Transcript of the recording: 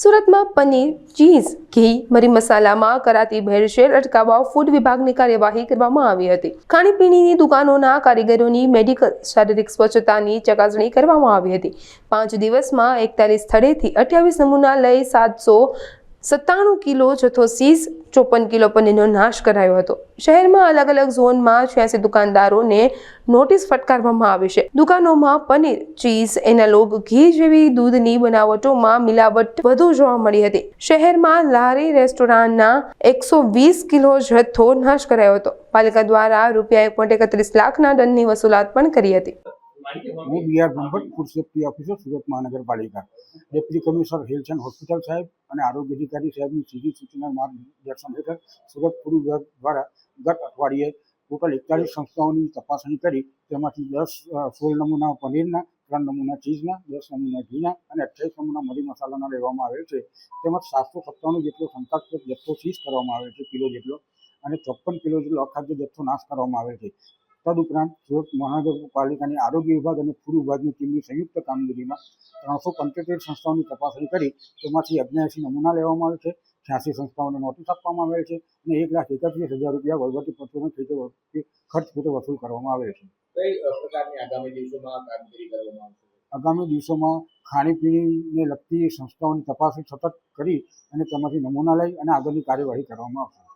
સુરતમાં પનીર, ચીઝ, ઘી, મરી મસાલામાં કરાતી ભેળસેળ અટકાવવા ફૂડ વિભાગની કાર્યવાહી કરવામાં આવી હતી. ખાણીપીણીની દુકાનોના કારીગરોની મેડિકલ શારીરિક સ્વચ્છતાની ચકાસણી કરવામાં આવી હતી. પાંચ દિવસમાં એકતાલીસ સ્થળેથી અઠ્યાવીસ નમૂના લઈ સાતસો સત્તાણું કિલો જથ્થો સીઝ ચોપન કિલો પનીરનો નાશ કરાયો હતો. શહેરમાં અલગ અલગ ઝોનમાં છ્યાસી દુકાનદારોને નોટિસ ફટકારવામાં આવી છે. દુકાનોમાં પનીર, ચીઝ, એનાલોગ, ઘી જેવી દૂધની બનાવટોમાં મિલાવટ વધુ જોવા મળી હતી. શહેરમાં લારી રેસ્ટોરાંના એકસો વીસ કિલો જથ્થો નાશ કરાયો હતો. પાલિકા દ્વારા રૂપિયા એક પોઈન્ટ એકત્રીસ લાખના દંડની વસૂલાત પણ કરી હતી. હું B R Brahmbhatt food officer Surat Mahanagarpalika deputy commissioner health and hospital સાહેબ અને આરોગ્ય અધિકારી સાહેબની સીધી સૂચના માર્ગદર્શન હેઠળ સુરત ફૂડ વિભાગ દ્વારા ગત અઠવાડિયે ટોટલ એકતાલીસ સંસ્થાઓની તપાસણી કરી તેમાંથી દસ સોળ નમૂના પનીરના ત્રણ નમૂના ચીઝના દસ નમૂના ઘીના અને અઠ્યાવીસ નમૂના મરી મસાલાના લેવામાં આવેલ છે। તેમજ સાતસો સત્તાણું જેટલો શંકાસ્પદ જથ્થો સીઝ કરવામાં આવે છે, કિલો જેટલો, અને ચોપન કિલો જેટલો અખાદ્ય જથ્થો નાશ કરવામાં આવે છે। તદુપરાંત સુરત મહાનગરપાલિકાની આરોગ્ય વિભાગ અને ફૂડ વિભાગની ટીમની સંયુક્ત કામગીરીમાં ત્રણસો પંચોતેર સંસ્થાઓની તપાસણી કરી તેમાંથી અગ્યાસી નમૂના લેવામાં આવે છે છ્યાસી સંસ્થાઓને નોટિસ આપવામાં આવે છે અને એક લાખ એકત્રીસ હજાર રૂપિયા વહીવટી પત્રોનો ખર્ચ ખેતે વસૂલ કરવામાં આવે છે. આગામી દિવસોમાં ખાણીપીણીને લગતી સંસ્થાઓની તપાસણી સતત કરી અને તેમાંથી નમૂના લઈ અને આગળની કાર્યવાહી કરવામાં આવશે.